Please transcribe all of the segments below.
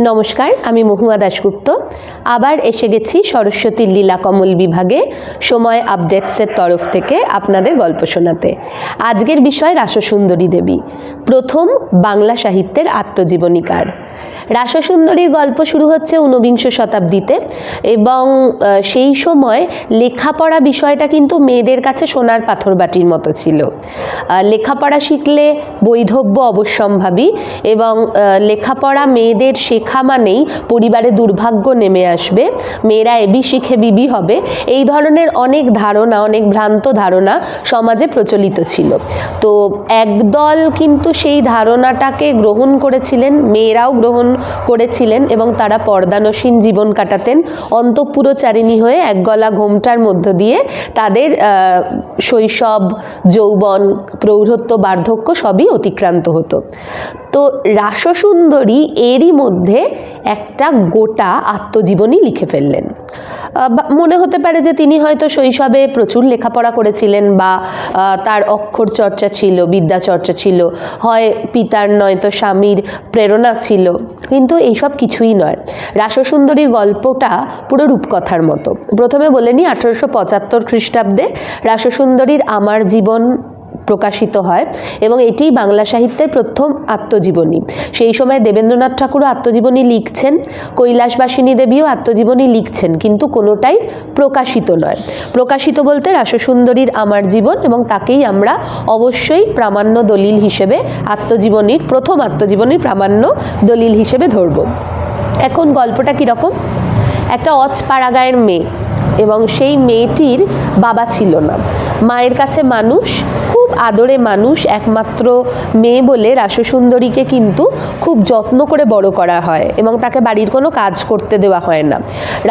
নমস্কার, আমি মহুয়া দাশগুপ্ত। আবার এসে গেছি সরস্বতীর লীলা কমল বিভাগে সময় আপডেটসের তরফ থেকে আপনাদের গল্প শোনাতে। আজকের বিষয় রাসসুন্দরী দেবী, প্রথম বাংলা সাহিত্যের আত্মজীবনীকার। রাসসুন্দরীর গল্প শুরু হচ্ছে ঊনবিংশ শতাব্দীতে এবং সেই সময় লেখাপড়া বিষয়টা কিন্তু মেয়েদের কাছে সোনার পাথর বাটির মতো ছিল। লেখাপড়া শিখলে বৈধব্য অবশ্যম্ভাবী এবং লেখাপড়া মেয়েদের শেখা মানেই পরিবারে দুর্ভাগ্য নেমে আসবে, মেয়েরা এবি শিখে বিবি হবে। এই ধরনের অনেক ধারণা, অনেক ভ্রান্ত ধারণা সমাজে প্রচলিত ছিল। তো একদল কিন্তু সেই ধারণাটাকে গ্রহণ করেছিলেন, মেয়েরাও গ্রহণ করেছিলেন এবং তারা পর্দানসীন জীবন কাটাতেন। অন্তঃপুরচারিণী হয়ে এক গলা ঘোমটার মধ্য দিয়ে তাদের শৈশব, যৌবন, প্রৌঢ়ত্ব, বার্ধক্য সবই অতিক্রান্ত হতো। তো রাসসুন্দরী এরই মধ্যে একটা গোটা আত্মজীবনী লিখে ফেললেন। মনে হতে পারে যে তিনি হয়তো শৈশবে প্রচুর লেখাপড়া করেছিলেন বা তার অক্ষর চর্চা ছিল, বিদ্যা চর্চা ছিল, হয় পিতার নয়তো স্বামীর প্রেরণা ছিল, কিন্তু এইসব কিছুই নয়। রাসসুন্দরীর গল্পটা পুরো রূপকথার মতো। প্রথমে বলে নিই আঠেরোশো পঁচাত্তর খ্রিস্টাব্দে রাসসুন্দরীর আমার জীবন প্রকাশিত হয় এবং এটি বাংলা সাহিত্যের প্রথম আত্মজীবনী। সেই সময় দেবেন্দ্রনাথ ঠাকুরও আত্মজীবনী লিখছেন, কৈলাসবাসিনী দেবীও আত্মজীবনী লিখছেন, কিন্তু কোনোটাই প্রকাশিত নয়। প্রকাশিত বলতে রাসসুন্দরীর আমার জীবন এবং তাকেই আমরা অবশ্যই প্রামাণ্য দলিল হিসেবে আত্মজীবনীর, প্রথম আত্মজীবনীর প্রামাণ্য দলিল হিসেবে ধরব। এখন গল্পটা কীরকম? একটা অচপাড়াগায়ের মেয়ে এবং সেই মেয়েটির বাবা ছিল না। মায়ের কাছে মানুষ খুব আদরে মানুষ, একমাত্র মেয়ে বলে রাসসুন্দরীকে কিন্তু খুব যত্ন করে বড় করা হয় এবং তাকে বাড়ির কোনো কাজ করতে দেওয়া হয় না।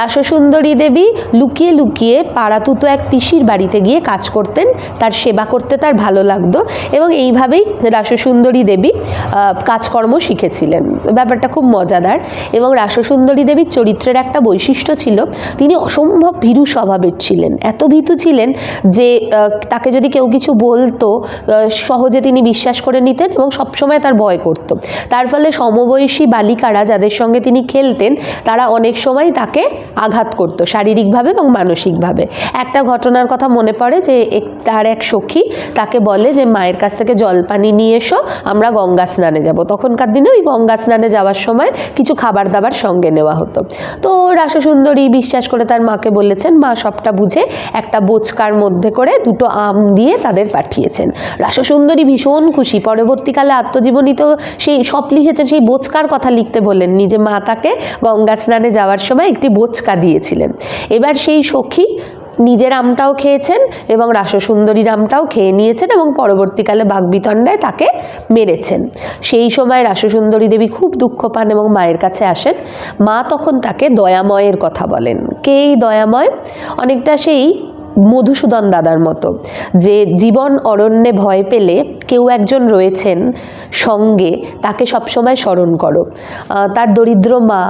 রাসসুন্দরী দেবী লুকিয়ে লুকিয়ে পাড়াতুতো এক পিসির বাড়িতে গিয়ে কাজ করতেন, তার সেবা করতে তার ভালো লাগতো এবং এইভাবেই রাসসুন্দরী দেবী কাজকর্ম শিখেছিলেন। ব্যাপারটা খুব মজাদার এবং রাসসুন্দরী দেবীর চরিত্রের একটা বৈশিষ্ট্য ছিল, তিনি অসম্ভব ভীরু স্বভাবের ছিলেন। এত ভীতু ছিলেন যে তাকে যদি কেউ কিছু বলতো সহজে তিনি বিশ্বাস করে নিতেন এবং সবসময় তার ভয় করত। তার ফলে সমবয়সী বালিকারা যাদের সঙ্গে তিনি খেলতেন, তারা অনেক সময় তাকে আঘাত করত, শারীরিকভাবে এবং মানসিকভাবে। একটা ঘটনার কথা মনে পড়ে যে তার এক সখী তাকে বলে যে, মায়ের কাছ থেকে জল পানি নিয়ে এসো, আমরা গঙ্গা স্নানে যাব। তখনকার দিনে ওই গঙ্গা স্নানে যাওয়ার সময় কিছু খাবার দাবার সঙ্গে নেওয়া হতো। তো রাসসুন্দরী বিশ্বাস করে তার মাকে বলেছেন, মা সবটা বুঝে একটা বোচকার মধ্যে করে দুটো আম দিয়ে তাদের পাঠিয়েছেন রাসসুন্দরী ভীষণ খুশি। পরবর্তীকালে আত্মজীবনীতেও সেই সব লিখেছেন, সেই বোচকার কথা লিখতে বলেননি যে মা তাকে গঙ্গা স্নানে যাওয়ার সময় একটি বোচকা দিয়েছিলেন। এবার সেই সখী নিজের আমটাও খেয়েছেন এবং রাসসুন্দরীর আমটাও খেয়ে নিয়েছেন এবং পরবর্তীকালে বাগবিতণ্ডায় তাকে মেরেছেন। সেই সময় রাসসুন্দরী দেবী খুব দুঃখ পান এবং মায়ের কাছে আসেন। মা তখন তাকে দয়াময়ের কথা বলেন। কে এই দয়াময়? অনেকটা সেই মধুসূদন দাদার মতো, যে জীবন অরণ্যে ভয় পেলে কেউ একজন রয়েছেন সঙ্গে, তাকে সবসময় স্মরণ করো। তার দরিদ্র মা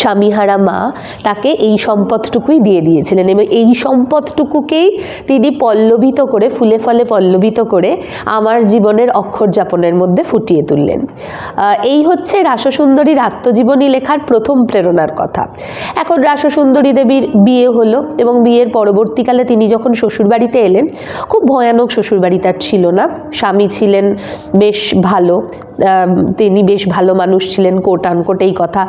স্বামীহারা মা তাকে এই সম্পদটুকুই দিয়ে দিয়েছিলেন এবং এই সম্পদটুকুকেই তিনি পল্লবিত করে, ফুলে ফলে পল্লবিত করে আমার জীবনের অক্ষর যাপনের মধ্যে ফুটিয়ে তুললেন। এই হচ্ছে রাসসুন্দরীর আত্মজীবনী লেখার প্রথম প্রেরণার কথা। এখন রাসসুন্দরী দেবীর বিয়ে হলো এবং বিয়ের পরবর্তীকালে তিনি যখন শ্বশুরবাড়িতে এলেন, খুব ভয়ানক শ্বশুরবাড়ি তার ছিল না। স্বামী ছিলেন বেশ ভালো তিনি বেশ ভালো মানুষ ছিলেন কোট আনকোট এই কথা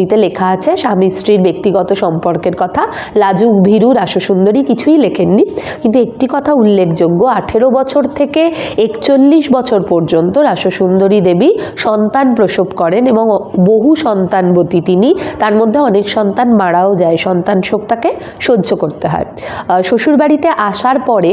আত্মজীবনীতে লেখা আছে। স্বামী স্ত্রীর ব্যক্তিগত সম্পর্কের কথা। লাজুক, ভীরু, রাসসুন্দরী কিছুই লেখেননি। কিন্তু একটি কথা উল্লেখযোগ্য, আঠেরো বছর থেকে একচল্লিশ বছর পর্যন্ত রাসসুন্দরী দেবী সন্তান প্রসব করেন এবং বহু সন্তানবতী তিনি। তার মধ্যে অনেক সন্তান মারাও যায়। সন্তান শোক তাকে সহ্য করতে হয়। শ্বশুরবাড়িতে আসার পরে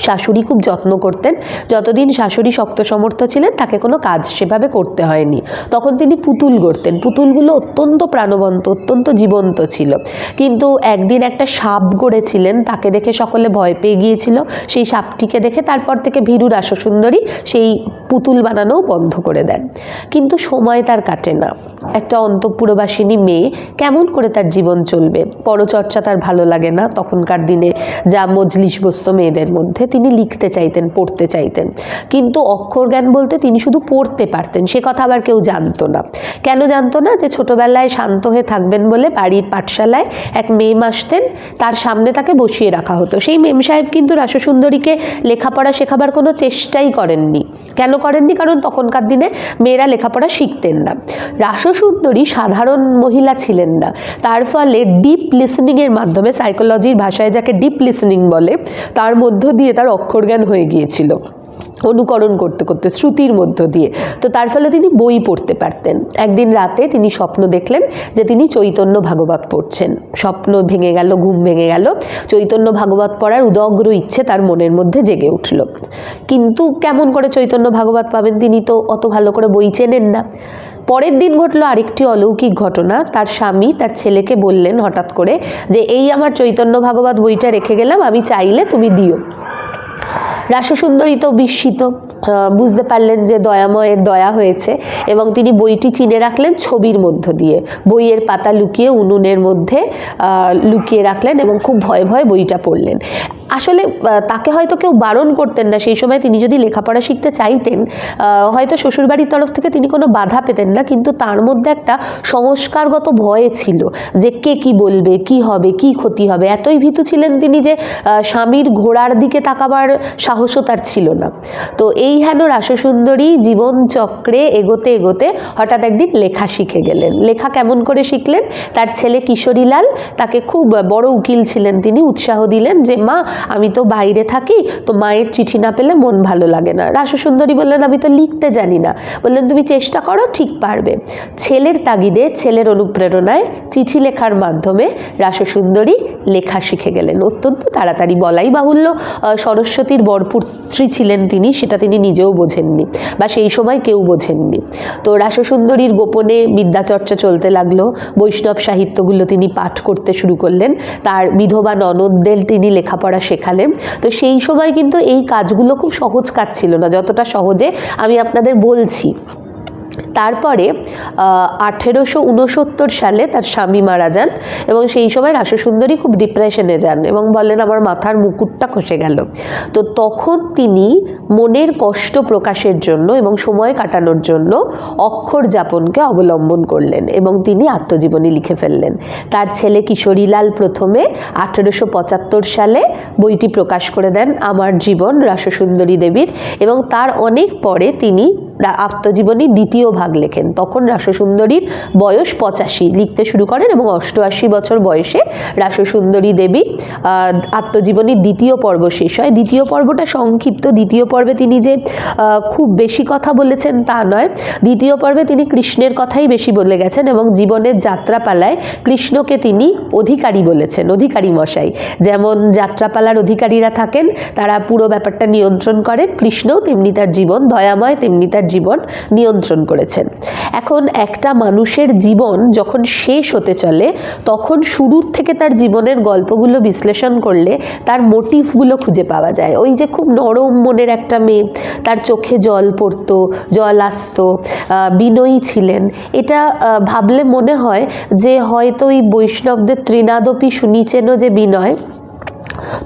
শাশুড়ি খুব যত্ন করতেন। যতদিন শাশুড়ি শক্ত সমর্থ ছিলেন, তাকে কোনো কাজ সেভাবে করতে হয়নি। তখন তিনি পুতুল গড়তেন। পুতুলগুলো অত্যন্ত প্রাণবন্ত, অত্যন্ত জীবন্ত ছিল। কিন্তু একদিন একটা সাপ গড়েছিলেন, তাকে দেখে সকলে ভয় পেয়ে গিয়েছিল। সেই সাপটিকে দেখে তারপর থেকে ভীরু রাসসুন্দরী সেই পুতুল বানানোও বন্ধ করে দেন। কিন্তু সময় তার কাটে না। একটা অন্তঃপুরবাসিনী মেয়ে কেমন করে তার জীবন চলবে? পরচর্চা তার ভালো লাগে না। তখনকার দিনে যা মজলিস বসত মেয়েদের মধ্যে তিনি লিখতে চাইতেন, পড়তে চাইতেন। কিন্তু অক্ষর জ্ঞান বলতে তিনি শুধু পড়তে পারতেন, সে কথা আবার কেউ জানতো না। কেন জানতো না? যে ছোটবেলায় শান্ত হয়ে থাকবেন বলে বাড়ির পাঠশালায় এক মেম আসতেন, তার সামনে তাকে বসিয়ে রাখা হতো। সেই মেম সাহেব কিন্তু রাসসুন্দরীকে লেখাপড়া শেখাবার কোনো চেষ্টাই করেননি। কেন করেননি? কারণ তখনকার দিনে মেয়েরা লেখাপড়া শিখতেন না। রাসসুন্দরী সাধারণ মহিলা ছিলেন না। তার ফলে ডিপ লিসনিংয়ের মাধ্যমে সাইকোলজির ভাষায় যাকে ডিপ লিসনিং বলে, তার মধ্য দিয়ে তার অক্ষরজ্ঞান হয়ে গিয়েছিল। অনুকরণ করতে করতে, শ্রুতির মধ্য দিয়ে। তো তার ফলে তিনি বই পড়তে পারতেন। একদিন রাতে তিনি স্বপ্ন দেখলেন যে তিনি চৈতন্য ভাগবত পড়ছেন। স্বপ্ন ভেঙে গেল, ঘুম ভেঙে গেল। চৈতন্য ভাগবত পড়ার উদগ্র ইচ্ছে তার মনের মধ্যে জেগে উঠল। কিন্তু কেমন করে চৈতন্য ভাগবত পাবেন তিনি তো অত ভালো করে বই চেনেন না। পরের দিন ঘটলো আরেকটি অলৌকিক ঘটনা। তার স্বামী তার ছেলেকে বললেন হঠাৎ করে যে, এই আমার চৈতন্য ভাগবত বইটা রেখে গেলাম, আমি চাইলে তুমি দিও। রাসসুন্দরী তো বিস্মিত বুঝতে পারলেন যে দয়াময়ের দয়া হয়েছে এবং তিনি বইটি চিনে রাখলেন ছবির মধ্য দিয়ে। বইয়ের পাতা লুকিয়ে উনুনের মধ্যে লুকিয়ে রাখলেন এবং খুব ভয়ে ভয়ে বইটা পড়লেন। আসলে তাকে হয়তো কেউ বারণ করতেন না, সেই সময় তিনি যদি লেখাপড়া শিখতে চাইতেন হয়তো শ্বশুরবাড়ির তরফ থেকে তিনি কোনো বাধা পেতেন না, কিন্তু তার মধ্যে একটা সংস্কারগত ভয় ছিল যে কে কি বলবে, কি হবে, কি ক্ষতি হবে। এতই ভীতু ছিলেন তিনি যে স্বামীর ঘোড়ার দিকে তাকাবার সাহসও তার ছিল না। তো এই হেন রাসসুন্দরী জীবন চক্রে এগোতে এগোতে হঠাৎ একদিন লেখা শিখে গেলেন। লেখা কেমন করে শিখলেন? তার ছেলে কিশোরীলাল তাকে খুব বড় উকিল ছিলেন। তিনি উৎসাহ দিলেন যে, মা, আমি তো বাইরে থাকি, তো মায়ের চিঠি না পেলে মন ভালো লাগে না। রাসসুন্দরী বললেন, আমি তো লিখতে জানি না। বললেন, তুমি চেষ্টা করো, ঠিক পারবে। ছেলের তাগিদে, ছেলের অনুপ্রেরণায় চিঠি লেখার মাধ্যমে রাসসুন্দরী লেখা শিখে গেলেন। অত্যন্ত তাড়াতাড়ি বলাই বাহুল্য সরস্বতীর সরস্বতীর বরপুত্রী ছিলেন তিনি, সেটা তিনি নিজেও বোঝেননি বা সেই সময় কেউ বোঝেননি। তো রাসসুন্দরীর গোপনে বিদ্যাচর্চা চলতে লাগল, বৈষ্ণব সাহিত্যগুলো তিনি পাঠ করতে শুরু করলেন, তার বিধবা ননদদের তিনি লেখাপড়া শেখালেন। তো সেই সময় কিন্তু এই কাজগুলো খুব সহজ কাজ ছিল না, যতটা সহজে আমি আপনাদের বলছি। তারপরে আঠেরোশো উনসত্তর সালে তার স্বামী মারা যান এবং সেই সময় রাসসুন্দরী খুব ডিপ্রেশনে যান এবং বলেন, আমার মাথার মুকুটটা খসে গেল। তো তখন তিনি মনের কষ্ট প্রকাশের জন্য এবং সময় কাটানোর জন্য অক্ষর যাপনকে অবলম্বন করলেন এবং তিনি আত্মজীবনী লিখে ফেললেন। তার ছেলে কিশোরীলাল প্রথমে আঠেরোশো পঁচাত্তর সালে বইটি প্রকাশ করে দেন, আমার জীবন রাসসুন্দরী দেবীর। এবং তার অনেক পরে তিনি আত্মজীবনী আত্মজীবনীর দ্বিতীয় ভাগ লেখেন। তখন রাসসুন্দরীর বয়স পঁচাশি। লিখতে শুরু করেন এবং অষ্টআশি বছর বয়সে রাসসুন্দরী দেবী আত্মজীবনীর দ্বিতীয় পর্ব শেষ হয়। দ্বিতীয় পর্বটা সংক্ষিপ্ত। দ্বিতীয় পর্বে তিনি যে খুব বেশি কথা বলেছেন তা নয়। দ্বিতীয় পর্বে তিনি কৃষ্ণের কথাই বেশি বলে গেছেন এবং জীবনের যাত্রাপালায় কৃষ্ণকে তিনি অধিকারী বলেছেন, অধিকারী মশাই। যেমন যাত্রাপালার অধিকারীরা থাকেন, তারা পুরো ব্যাপারটা নিয়ন্ত্রণ করেন। কৃষ্ণও তেমনি তার জীবন, দয়াময় তেমনি তার জীবন নিয়ন্ত্রণ করেছেন। এখন একটা মানুষের জীবন যখন শেষ হতে চলে, তখন শুরুর থেকে তার জীবনের গল্পগুলো বিশ্লেষণ করলে তার মোটিভগুলো খুঁজে পাওয়া যায়। ওই যে খুব নরম মনের একটা মেয়ে, তার চোখে জল পড়তো, জল আসতো বিনয়ী ছিলেন। এটা ভাবলে মনে হয় যে হয়তো ওই বৈষ্ণবদের ত্রিনাদপি শুনিছেনও যে বিনয়?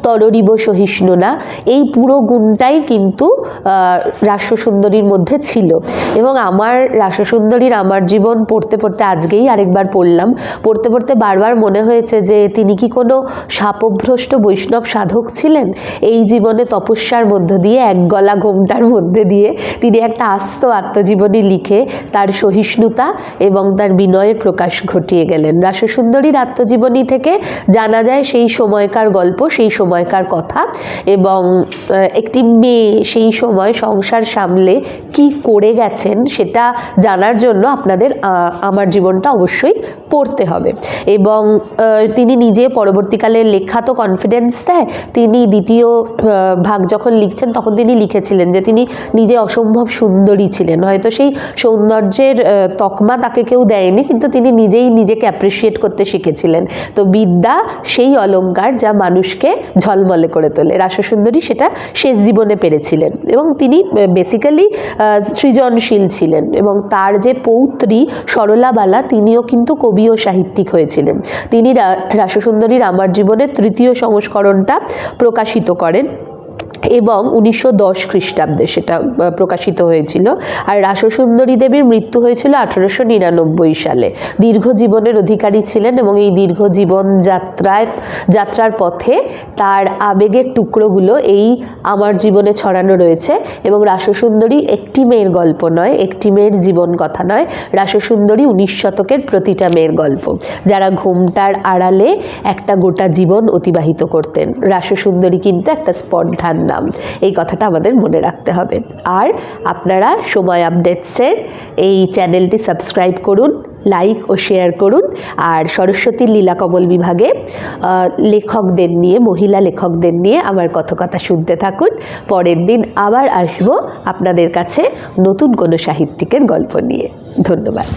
তররিব সহিষ্ণু না। এই পুরো গুণটাই কিন্তু আহ, রাসসুন্দরীর মধ্যে ছিল। এবং আমার রাসসুন্দরীর আমার জীবন পড়তে পড়তে আজকেই আরেকবার পড়লাম। পড়তে পড়তে বারবার মনে হয়েছে যে তিনি কি কোনো শাপভ্রষ্ট বৈষ্ণব সাধক ছিলেন? এই জীবনে তপস্যার মধ্য দিয়ে এক গলা ঘোমটার মধ্যে দিয়ে তিনি একটা আস্ত আত্মজীবনী লিখে তার সহিষ্ণুতা এবং তার বিনয়ের প্রকাশ ঘটিয়ে গেলেন। রাসসুন্দরীর আত্মজীবনী থেকে জানা যায় সেই সময়কার গল্প সেই সময়কার কথা এবং একটি মেয়ে সেই সময় সংসার সামলে কি করে গেছেন সেটা জানার জন্য আপনাদের আমার জীবনটা অবশ্যই পড়তে হবে। এবং তিনি নিজে পরবর্তীকালে লেখা তো কনফিডেন্স দেয়, তিনি দ্বিতীয় ভাগ যখন লিখছেন তখন তিনি লিখেছিলেন যে তিনি নিজে অসম্ভব সুন্দরী ছিলেন। হয়তো সেই সৌন্দর্যের তকমা তাকে কেউ দেয়নি কিন্তু তিনি নিজেই নিজেকে অ্যাপ্রিসিয়েট করতে শিখেছিলেন। তো বিদ্যা সেই অলংকার যা মানুষকে ঝলমলে করে তোলে। রাসসুন্দরী সেটা শেষ জীবনে পেরেছিলেন এবং তিনি বেসিক্যালি সৃজনশীল ছিলেন এবং তার যে পৌত্রী সরলাবালা, তিনিও কিন্তু কবি ও সাহিত্যিক হয়েছিলেন। তিনি রাসসুন্দরীর আমার জীবনের তৃতীয় সংস্করণটা প্রকাশিত করেন। এবং উনিশশো দশ খ্রিস্টাব্দে সেটা প্রকাশিত হয়েছিল। আর রাসসুন্দরী দেবীর মৃত্যু হয়েছিল আঠেরোশো নিরানব্বই সালে। দীর্ঘ জীবনের অধিকারী ছিলেন এবং এই দীর্ঘ জীবন যাত্রায়, যাত্রার পথে তার আবেগের টুকরোগুলো এই আমার জীবনে ছড়ানো রয়েছে এবং রাসসুন্দরী একটি মেয়ের গল্প নয়, একটি মেয়ের জীবন কথা নয়। রাসসুন্দরী উনিশ শতকের প্রতিটা মেয়ের গল্প, যারা ঘুমটার আড়ালে একটা গোটা জীবন অতিবাহিত করতেন। রাসসুন্দরী কিন্তু একটা স্পর্ধার নাম এই কথাটা আমাদের মনে রাখতে হবে। আর আপনারা সময় আপডেটসের এই চ্যানেলটি সাবস্ক্রাইব করুন, লাইক ও শেয়ার করুন। আর সরস্বতীর লীলাকমল বিভাগে লেখকদের নিয়ে, মহিলা লেখকদের নিয়ে আমার কথকথা শুনতে থাকুন। পরের দিন আবার আসব আপনাদের কাছে নতুন কোনো সাহিত্যিকের গল্প নিয়ে। ধন্যবাদ।